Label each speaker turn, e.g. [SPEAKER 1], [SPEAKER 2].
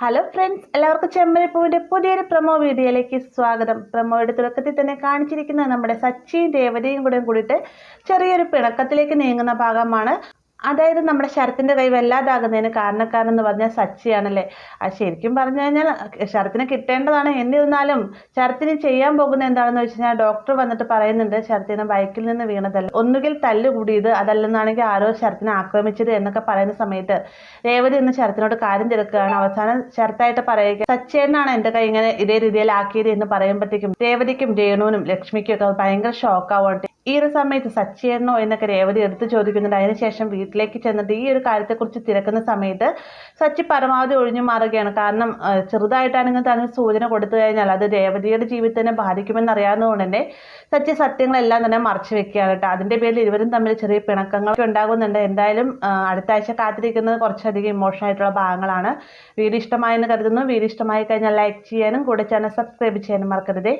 [SPEAKER 1] Hello friends എല്ലാവർക്കും ചെമ്മരിപ്പൂവിന്റെ പുതിയൊരു promo വീഡിയോയിലേക്ക് സ്വാഗതം. പ്രൊമോയുടെ തുടക്കത്തിൽ തന്നെ കാണിച്ചിരിക്കുന്നത് നമ്മുടെ സച്ചിയും ദേവതയും കൂടെ കൂടിയിട്ട് ചെറിയൊരു പിണക്കത്തിലേക്ക് നീങ്ങുന്ന ഭാഗമാണ്. അതായത് നമ്മുടെ ശരത്തിന്റെ കൈ വല്ലാതാകുന്നതിന് കാരണക്കാരെന്ന് പറഞ്ഞാൽ സച്ചിയാണല്ലേ? അത് ശരിക്കും പറഞ്ഞു കഴിഞ്ഞാൽ ശരത്തിന് കിട്ടേണ്ടതാണ്. എന്നിരുന്നാലും ശരത്തിന് ചെയ്യാൻ പോകുന്ന എന്താണെന്ന് വെച്ച് കഴിഞ്ഞാൽ ഡോക്ടർ വന്നിട്ട് പറയുന്നുണ്ട് ശരത്തിന് ബൈക്കിൽ നിന്ന് വീണതല്ല. ഒന്നുകിൽ തല്ല് കൂടിയത് അതല്ലെന്നാണെങ്കിൽ ആരോ ശരത്തിനെ ആക്രമിച്ചത് എന്നൊക്കെ പറയുന്ന സമയത്ത് രേവതി ഇന്ന് ശരത്തിനോട് കാര്യം തിരക്കുകയാണ്. അവസാനം ശരത്തായിട്ട് പറയുക സച്ചേനാണ് എന്റെ കൈ ഇങ്ങനെ ഇതേ രീതിയിൽ ആക്കിയത് എന്ന് പറയുമ്പോഴത്തേക്കും രേവതിക്കും രേണുവിനും ലക്ഷ്മിക്കും ഒക്കെ ഭയങ്കര ഷോക്കാവുകയാണ് ഈ ഒരു സമയത്ത് സച്ചേണോ എന്നൊക്കെ രേവതി എടുത്ത് ചോദിക്കുന്നുണ്ട്. അതിനുശേഷം വീട്ടിലേക്ക് ചെന്നിട്ട് ഈ ഒരു കാര്യത്തെക്കുറിച്ച് തിരക്കുന്ന സമയത്ത് സച്ചി പരമാവധി ഒഴിഞ്ഞു മാറുകയാണ്. കാരണം ചെറുതായിട്ടാണെങ്കിൽ തന്നെ സൂചന കൊടുത്തു കഴിഞ്ഞാൽ അത് രേവതിയുടെ ജീവിതത്തിനെ ബാധിക്കുമെന്ന് അറിയാവുന്നതുകൊണ്ട് തന്നെ സച്ചി സത്യങ്ങളെല്ലാം തന്നെ മറച്ചു വെക്കുകയാണ് കേട്ടോ. അതിന്റെ പേരിൽ ഇരുവരും തമ്മിൽ ചെറിയ പിണക്കങ്ങളൊക്കെ ഉണ്ടാകുന്നുണ്ട്. എന്തായാലും അടുത്ത ആഴ്ച കാത്തിരിക്കുന്നത് കുറച്ചധികം ഇമോഷണൽ ആയിട്ടുള്ള ഭാഗങ്ങളാണ്. വീഡിയോ ഇഷ്ടമായെന്ന് കരുതുന്നു. വീഡിയോ ഇഷ്ടമായി കഴിഞ്ഞാൽ ലൈക്ക് ചെയ്യാനും കൂടെ ചാനൽ സബ്സ്ക്രൈബ് ചെയ്യാനും മറക്കരുതേ.